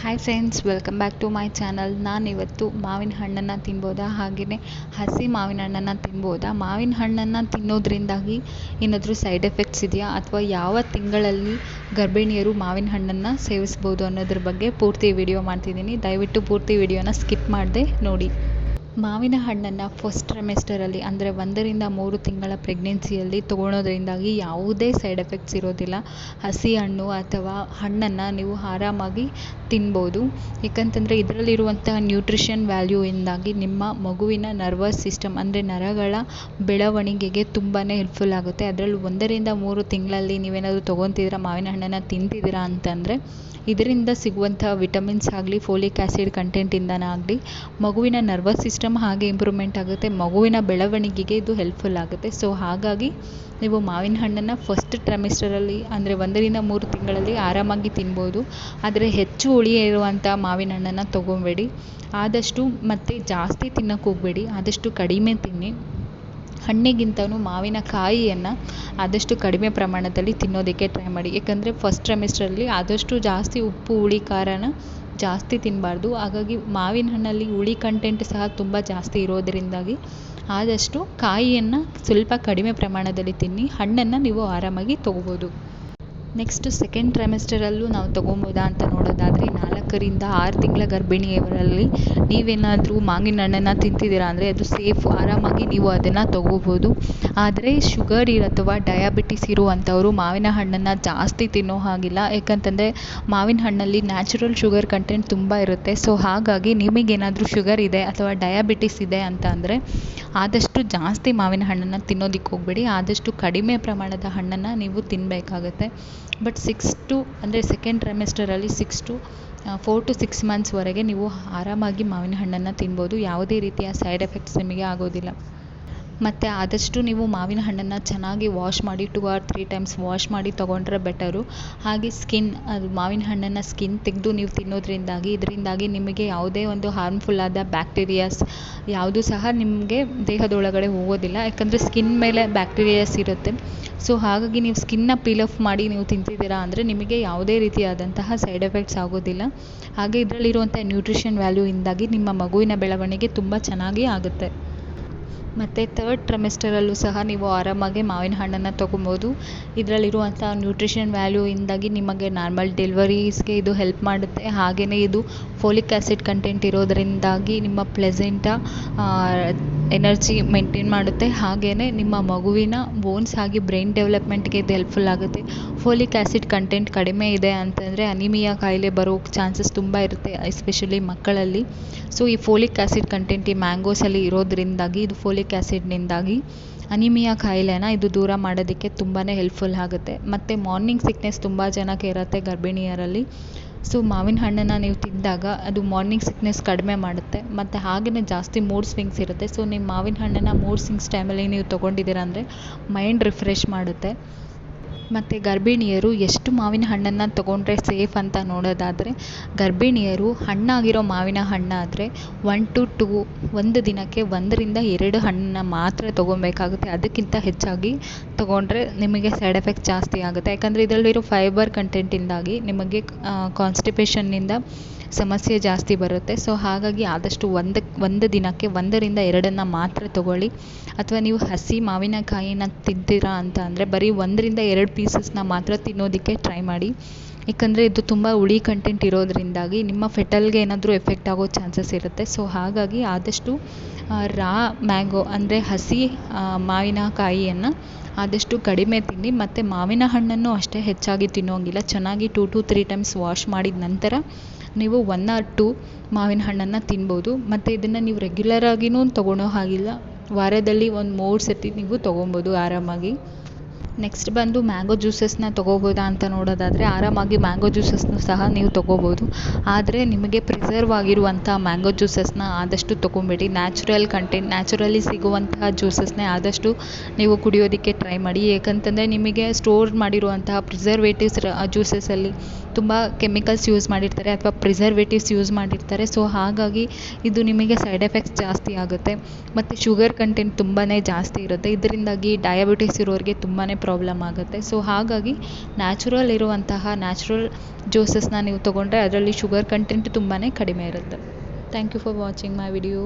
Hi friends welcome back to my channel ನಾನಿವತ್ತು ಮಾವಿನ ಹಣ್ಣನ್ನು ತಿನ್ಬೋದಾ? ಹಾಗೆಯೇ ಹಸಿ ಮಾವಿನ ಹಣ್ಣನ್ನು ತಿನ್ಬೋದಾ? ಮಾವಿನ ಹಣ್ಣನ್ನು ತಿನ್ನೋದ್ರಿಂದಾಗಿ ಏನಾದರೂ ಸೈಡ್ ಎಫೆಕ್ಟ್ಸ್ ಇದೆಯಾ? ಅಥವಾ ಯಾವ ತಿಂಗಳಲ್ಲಿ ಗರ್ಭಿಣಿಯರು ಮಾವಿನ ಹಣ್ಣನ್ನು ಸೇವಿಸ್ಬೋದು ಅನ್ನೋದ್ರ ಬಗ್ಗೆ ಪೂರ್ತಿ ವಿಡಿಯೋ ಮಾಡ್ತಿದ್ದೀನಿ. ದಯವಿಟ್ಟು ಪೂರ್ತಿ ವಿಡಿಯೋನ ಸ್ಕಿಪ್ ಮಾಡದೆ ನೋಡಿ. ಮಾವಿನ ಹಣ್ಣನ್ನು ಫಸ್ಟ್ ಟ್ರೈಮೆಸ್ಟರಲ್ಲಿ ಅಂದರೆ ಒಂದರಿಂದ ಮೂರು ತಿಂಗಳ ಪ್ರೆಗ್ನೆನ್ಸಿಯಲ್ಲಿ ತೊಗೊಳೋದ್ರಿಂದಾಗಿ ಯಾವುದೇ ಸೈಡ್ ಎಫೆಕ್ಟ್ಸ್ ಇರೋದಿಲ್ಲ. ಹಸಿ ಹಣ್ಣು ಅಥವಾ ಹಣ್ಣನ್ನು ನೀವು ಆರಾಮಾಗಿ ತಿನ್ಬೋದು. ಏಕಂತಂದರೆ ಇದರಲ್ಲಿರುವಂತಹ ನ್ಯೂಟ್ರಿಷನ್ ವ್ಯಾಲ್ಯೂಯಿಂದಾಗಿ ನಿಮ್ಮ ಮಗುವಿನ ನರ್ವಸ್ ಸಿಸ್ಟಮ್ ಅಂದರೆ ನರಗಳ ಬೆಳವಣಿಗೆಗೆ ತುಂಬಾ ಹೆಲ್ಪ್ಫುಲ್ ಆಗುತ್ತೆ. ಅದರಲ್ಲೂ ಒಂದರಿಂದ ಮೂರು ತಿಂಗಳಲ್ಲಿ ನೀವೇನಾದರೂ ತೊಗೊತಿದ್ದೀರಾ, ಮಾವಿನ ಹಣ್ಣನ್ನು ತಿಂತಿದ್ದೀರಾ ಅಂತಂದರೆ ಇದರಿಂದ ಸಿಗುವಂತಹ ವಿಟಮಿನ್ಸ್ ಆಗಲಿ ಫೋಲಿಕ್ ಆ್ಯಸಿಡ್ ಕಂಟೆಂಟಿಂದನೇ ಆಗಲಿ, ಮಗುವಿನ ನರ್ವಸ್ ಸಿಸ್ಟಮ್ ಹಾಗೆ ಇಂಪ್ರೂವ್ಮೆಂಟ್ ಆಗುತ್ತೆ. ಮಗುವಿನ ಬೆಳವಣಿಗೆಗೆ ಇದು ಹೆಲ್ಪ್ಫುಲ್ ಆಗುತ್ತೆ. ಸೊ ಹಾಗಾಗಿ ನೀವು ಮಾವಿನ ಹಣ್ಣನ್ನು ಫಸ್ಟ್ ಟ್ರಮಿಸ್ಟರಲ್ಲಿ ಅಂದರೆ ಒಂದರಿಂದ ಮೂರು ತಿಂಗಳಲ್ಲಿ ಆರಾಮಾಗಿ ತಿನ್ಬೋದು. ಆದರೆ ಹೆಚ್ಚು ಹುಳಿ ಇರುವಂಥ ಮಾವಿನ ಹಣ್ಣನ್ನು ತೊಗೊಬೇಡಿ. ಆದಷ್ಟು ಮತ್ತು ಜಾಸ್ತಿ ತಿನ್ನಕ್ಕೆ ಹೋಗಬೇಡಿ. ಆದಷ್ಟು ಕಡಿಮೆ ತಿನ್ನಿ. ಹಣ್ಣಿಗಿಂತನೂ ಮಾವಿನಕಾಯಿಯನ್ನು ಆದಷ್ಟು ಕಡಿಮೆ ಪ್ರಮಾಣದಲ್ಲಿ ತಿನ್ನೋದಕ್ಕೆ ಟ್ರೈ ಮಾಡಿ. ಯಾಕಂದರೆ ಫಸ್ಟ್ ಟ್ರೈಮಿಸ್ಟ್ರಲ್ಲಿ ಆದಷ್ಟು ಜಾಸ್ತಿ ಉಪ್ಪು, ಹುಳಿ, ಖಾರನ ಜಾಸ್ತಿ ತಿನ್ನಬಾರ್ದು ಹಾಗಾಗಿ ಮಾವಿನ ಹಣ್ಣಲ್ಲಿ ಹುಳಿ ಕಂಟೆಂಟ್ ಸಹ ತುಂಬ ಜಾಸ್ತಿ ಇರೋದರಿಂದಾಗಿ ಆದಷ್ಟು ಕಾಯಿಯನ್ನು ಸ್ವಲ್ಪ ಕಡಿಮೆ ಪ್ರಮಾಣದಲ್ಲಿ ತಿನ್ನಿ. ಹಣ್ಣನ್ನು ನೀವು ಆರಾಮಾಗಿ ತೊಗೋಬೋದು. ನೆಕ್ಸ್ಟ್ ಸೆಕೆಂಡ್ ಟ್ರೈಮೆಸ್ಟರಲ್ಲೂ ನಾವು ತೊಗೊಬೋದಾ ಅಂತ ನೋಡೋದಾದರೆ ನಾಲ್ಕರಿಂದ ಆರು ತಿಂಗಳ ಗರ್ಭಿಣಿಯರಲ್ಲಿ ನೀವೇನಾದರೂ ಮಾವಿನ ಹಣ್ಣನ್ನು ತಿಂತಿದ್ದೀರ ಅಂದರೆ ಅದು ಸೇಫ್, ಆರಾಮಾಗಿ ನೀವು ಅದನ್ನು ತೊಗೋಬೋದು. ಆದರೆ ಶುಗರ್ ಅಥವಾ ಡಯಾಬಿಟಿಸ್ ಇರುವಂಥವರು ಮಾವಿನ ಹಣ್ಣನ್ನು ಜಾಸ್ತಿ ತಿನ್ನೋ ಹಾಗಿಲ್ಲ. ಯಾಕಂತಂದರೆ ಮಾವಿನ ಹಣ್ಣಲ್ಲಿ ನ್ಯಾಚುರಲ್ ಶುಗರ್ ಕಂಟೆಂಟ್ ತುಂಬ ಇರುತ್ತೆ. ಸೊ ಹಾಗಾಗಿ ನಿಮಗೇನಾದರೂ ಶುಗರ್ ಇದೆ ಅಥವಾ ಡಯಾಬಿಟಿಸ್ ಇದೆ ಅಂತ ಅಂದರೆ ಆದಷ್ಟು ಜಾಸ್ತಿ ಮಾವಿನ ಹಣ್ಣನ್ನು ತಿನ್ನೋದಕ್ಕೆ ಹೋಗಬೇಡಿ. ಆದಷ್ಟು ಕಡಿಮೆ ಪ್ರಮಾಣದ ಹಣ್ಣನ್ನು ನೀವು ತಿನ್ನಬೇಕಾಗತ್ತೆ ಬಟ್ ಸಿಕ್ಸ್ ಟು ಅಂದರೆ second ಟ್ರೈಮೆಸ್ಟರಲ್ಲಿ six to four to six ಮಂತ್ಸ್ವರೆಗೆ ನೀವು ಆರಾಮಾಗಿ ಮಾವಿನ ಹಣ್ಣನ್ನು ತಿನ್ಬೋದು. ಯಾವುದೇ ರೀತಿಯ ಸೈಡ್ ಎಫೆಕ್ಟ್ಸ್ ನಿಮಗೆ ಆಗೋದಿಲ್ಲ. ಮತ್ತು ಆದಷ್ಟು ನೀವು ಮಾವಿನ ಹಣ್ಣನ್ನು ಚೆನ್ನಾಗಿ ವಾಶ್ ಮಾಡಿ two or three times wash ಮಾಡಿ ತೊಗೊಂಡ್ರೆ ಬೆಟರು ಹಾಗೆ ಸ್ಕಿನ್ ಅದು ಮಾವಿನ ಹಣ್ಣನ್ನು ಸ್ಕಿನ್ ತೆಗೆದು ನೀವು ತಿನ್ನೋದ್ರಿಂದಾಗಿ, ಇದರಿಂದಾಗಿ ನಿಮಗೆ ಯಾವುದೇ ಒಂದು ಹಾರ್ಮ್ಫುಲ್ ಆದ ಬ್ಯಾಕ್ಟೀರಿಯಾಸ್ ಯಾವುದೂ ಸಹ ನಿಮಗೆ ದೇಹದೊಳಗಡೆ ಹೋಗೋದಿಲ್ಲ. ಯಾಕಂದರೆ ಸ್ಕಿನ್ ಮೇಲೆ ಬ್ಯಾಕ್ಟೀರಿಯಾಸ್ ಇರುತ್ತೆ. ಸೊ ಹಾಗಾಗಿ ನೀವು ಸ್ಕಿನ್ನ ಪೀಲ್ ಆಫ್ ಮಾಡಿ ನೀವು ತಿಂತಿದ್ದೀರಾ ಅಂದರೆ ನಿಮಗೆ ಯಾವುದೇ ರೀತಿಯಾದಂತಹ ಸೈಡ್ ಎಫೆಕ್ಟ್ಸ್ ಆಗೋದಿಲ್ಲ. ಹಾಗೆ ಇದರಲ್ಲಿರುವಂಥ ನ್ಯೂಟ್ರಿಷನ್ ವ್ಯಾಲ್ಯೂಯಿಂದಾಗಿ ನಿಮ್ಮ ಮಗುವಿನ ಬೆಳವಣಿಗೆ ತುಂಬ ಚೆನ್ನಾಗಿ ಆಗುತ್ತೆ. ಮತ್ತು ತರ್ಡ್ ಟ್ರೈಮೆಸ್ಟರಲ್ಲೂ ಸಹ ನೀವು ಆರಾಮಾಗಿ ಮಾವಿನ ಹಣ್ಣನ್ನು ತೊಗೊಬೋದು. ಇದರಲ್ಲಿರುವಂಥ ನ್ಯೂಟ್ರಿಷನ್ ವ್ಯಾಲ್ಯೂಯಿಂದಾಗಿ ನಿಮಗೆ ನಾರ್ಮಲ್ ಡೆಲಿವರೀಸ್ಗೆ ಇದು ಹೆಲ್ಪ್ ಮಾಡುತ್ತೆ. ಹಾಗೆಯೇ ಇದು ಫೋಲಿಕ್ ಆ್ಯಸಿಡ್ ಕಂಟೆಂಟ್ ಇರೋದರಿಂದಾಗಿ ನಿಮ್ಮ ಪ್ಲೆಸೆಂಟ ಎನರ್ಜಿ ಮೇಂಟೈನ್ ಮಾಡುತ್ತೆ. ಹಾಗೆಯೇ ನಿಮ್ಮ ಮಗುವಿನ ಬೋನ್ಸ್ ಹಾಗೆ ಬ್ರೈನ್ ಡೆವಲಪ್ಮೆಂಟ್ಗೆ ಇದು ಹೆಲ್ಪ್ಫುಲ್ ಆಗುತ್ತೆ. ಫೋಲಿಕ್ ಆ್ಯಸಿಡ್ ಕಂಟೆಂಟ್ ಕಡಿಮೆ ಇದೆ ಅಂತಂದರೆ ಅನಿಮಿಯಾ ಕಾಯಿಲೆ ಬರೋ ಚಾನ್ಸಸ್ ತುಂಬ ಇರುತ್ತೆ, ಎಸ್ಪೆಷಲಿ ಮಕ್ಕಳಲ್ಲಿ. ಸೊ, ಈ ಫೋಲಿಕ್ ಆ್ಯಸಿಡ್ ಕಂಟೆಂಟ್ ಈ ಮ್ಯಾಂಗೋಸಲ್ಲಿ ಇರೋದ್ರಿಂದಾಗಿ, ಇದು ಫೋಲಿಕ್ ಆ್ಯಸಿಡ್ನಿಂದಾಗಿ ಅನಿಮಿಯಾ ಕಾಯಿಲೆನ ಇದು ದೂರ ಮಾಡೋದಕ್ಕೆ ತುಂಬಾ ಹೆಲ್ಪ್ಫುಲ್ ಆಗುತ್ತೆ. ಮತ್ತು ಮಾರ್ನಿಂಗ್ ಸಿಕ್ನೆಸ್ ತುಂಬ ಜನಕ್ಕೆ ಇರುತ್ತೆ ಗರ್ಭಿಣಿಯರಲ್ಲಿ. ಸೊ ಮಾವಿನ ಹಣ್ಣನ್ನು ನೀವು ತಿಂದಾಗ ಅದು ಮಾರ್ನಿಂಗ್ ಸಿಕ್ನೆಸ್ ಕಡಿಮೆ ಮಾಡುತ್ತೆ. ಮತ್ತು ಹಾಗೆಯೇ ಜಾಸ್ತಿ ಮೂಡ್ ಸ್ವಿಂಗ್ಸ್ ಇರುತ್ತೆ. ಸೊ ನೀವು ಮಾವಿನ ಹಣ್ಣನ್ನು ಮೂಡ್ ಸ್ವಿಂಗ್ಸ್ ಟೈಮಲ್ಲಿ ನೀವು ತೊಗೊಂಡಿದ್ದೀರ ಅಂದರೆ ಮೈಂಡ್ ರಿಫ್ರೆಶ್ ಮಾಡುತ್ತೆ. ಮತ್ತು ಗರ್ಭಿಣಿಯರು ಎಷ್ಟು ಮಾವಿನ ಹಣ್ಣನ್ನು ತೊಗೊಂಡ್ರೆ ಸೇಫ್ ಅಂತ ನೋಡೋದಾದರೆ, ಗರ್ಭಿಣಿಯರು ಹಣ್ಣಾಗಿರೋ ಮಾವಿನ ಹಣ್ಣಾದರೆ ಒನ್ ಟು ಟೂ ಒಂದು ದಿನಕ್ಕೆ ಒಂದರಿಂದ ಎರಡು ಹಣ್ಣನ್ನು ಮಾತ್ರ ತೊಗೊಬೇಕಾಗುತ್ತೆ ಅದಕ್ಕಿಂತ ಹೆಚ್ಚಾಗಿ ತೊಗೊಂಡ್ರೆ ನಿಮಗೆ ಸೈಡ್ ಎಫೆಕ್ಟ್ ಜಾಸ್ತಿ ಆಗುತ್ತೆ. ಯಾಕಂದರೆ ಇದರಲ್ಲಿರೋ ಫೈಬರ್ ಕಂಟೆಂಟಿಂದಾಗಿ ನಿಮಗೆ ಕಾನ್ಸ್ಟಿಪೇಷನ್ನಿಂದ ಸಮಸ್ಯೆ ಜಾಸ್ತಿ ಬರುತ್ತೆ. ಸೊ ಹಾಗಾಗಿ ಆದಷ್ಟು ಒಂದಕ್ಕೆ ಒಂದು ದಿನಕ್ಕೆ ಒಂದರಿಂದ ಎರಡನ್ನು ಮಾತ್ರ ತೊಗೊಳ್ಳಿ. ಅಥವಾ ನೀವು ಹಸಿ ಮಾವಿನಕಾಯಿನ ತಿಂತೀರಾ ಅಂತ ಅಂದರೆ ಬರೀ ಒಂದರಿಂದ ಎರಡು ಪೀಸಸ್ನ ಮಾತ್ರ ತಿನ್ನೋದಕ್ಕೆ ಟ್ರೈ ಮಾಡಿ. ಏಕೆಂದರೆ ಇದು ತುಂಬ ಹುಳಿ ಕಂಟೆಂಟ್ ಇರೋದರಿಂದಾಗಿ ನಿಮ್ಮ ಫೆಟಲ್ಗೆ ಏನಾದರೂ ಎಫೆಕ್ಟ್ ಆಗೋ ಚಾನ್ಸಸ್ ಇರುತ್ತೆ. ಸೊ ಹಾಗಾಗಿ ಆದಷ್ಟು ರಾ ಮ್ಯಾಂಗೋ ಅಂದರೆ ಹಸಿ ಮಾವಿನಕಾಯಿಯನ್ನು ಆದಷ್ಟು ಕಡಿಮೆ ತಿನ್ನಿ. ಮತ್ತು ಮಾವಿನ ಹಣ್ಣನ್ನು ಅಷ್ಟೇ ಹೆಚ್ಚಾಗಿ ತಿನ್ನೋಂಗಿಲ್ಲ. ಚೆನ್ನಾಗಿ two to three times wash ಮಾಡಿದ ನಂತರ ನೀವು ಒನ್ ಆರ್ ಟು ಮಾವಿನ ಹಣ್ಣನ್ನು ತಿನ್ಬೋದು. ಮತ್ತು ಇದನ್ನು ನೀವು ರೆಗ್ಯುಲರ್ ಆಗಿಯೂ ತೊಗೊಳೋ ಹಾಗಿಲ್ಲ. ವಾರದಲ್ಲಿ ಒಂದು ಮೂರು ಸರ್ತಿ ನೀವು ತೊಗೊಬೋದು ಆರಾಮಾಗಿ. ನೆಕ್ಸ್ಟ್ ಬಂದು ಮ್ಯಾಂಗೋ ಜ್ಯೂಸಸ್ನ ತೊಗೋಬೋದಾ ಅಂತ ನೋಡೋದಾದರೆ ಆರಾಮಾಗಿ ಮ್ಯಾಂಗೋ ಜ್ಯೂಸಸ್ನು ಸಹ ನೀವು ತೊಗೋಬೋದು. ಆದರೆ ನಿಮಗೆ ಪ್ರಿಸರ್ವ್ ಆಗಿರುವಂಥ ಮ್ಯಾಂಗೋ ಜ್ಯೂಸಸ್ನ ಆದಷ್ಟು ತೊಗೊಬೇಡಿ. ನ್ಯಾಚುರಲ್ ಕಂಟೆಂಟ್ ನ್ಯಾಚುರಲಿ ಸಿಗುವಂತಹ ಜ್ಯೂಸಸ್ನೇ ಆದಷ್ಟು ನೀವು ಕುಡಿಯೋದಕ್ಕೆ ಟ್ರೈ ಮಾಡಿ. ಏಕಂತಂದರೆ ನಿಮಗೆ ಸ್ಟೋರ್ ಮಾಡಿರುವಂತಹ ಪ್ರಿಸರ್ವೇಟಿವ್ಸ್ ಜ್ಯೂಸಸಲ್ಲಿ ತುಂಬ ಕೆಮಿಕಲ್ಸ್ ಯೂಸ್ ಮಾಡಿರ್ತಾರೆ ಅಥವಾ ಪ್ರಿಸರ್ವೇಟಿವ್ಸ್ ಯೂಸ್ ಮಾಡಿರ್ತಾರೆ. ಸೊ ಹಾಗಾಗಿ ಇದು ನಿಮಗೆ ಸೈಡ್ ಎಫೆಕ್ಟ್ಸ್ ಜಾಸ್ತಿ ಆಗುತ್ತೆ. ಮತ್ತು ಶುಗರ್ ಕಂಟೆಂಟ್ ತುಂಬಾ ಜಾಸ್ತಿ ಇರುತ್ತೆ. ಇದರಿಂದಾಗಿ ಡಯಾಬಿಟಿಸ್ ಇರೋರಿಗೆ ತುಂಬಾ ಪ್ರಾಬ್ಲಮ್ ಆಗುತ್ತೆ. ಸೊ ಹಾಗಾಗಿ ನ್ಯಾಚುರಲ್ ಇರುವಂತಹ ನ್ಯಾಚುರಲ್ ಜ್ಯೂಸಸ್ನ ನೀವು ತೊಗೊಂಡ್ರೆ ಅದರಲ್ಲಿ ಶುಗರ್ ಕಂಟೆಂಟ್ ತುಂಬಾ ಕಡಿಮೆ ಇರುತ್ತೆ. Thank you for watching my video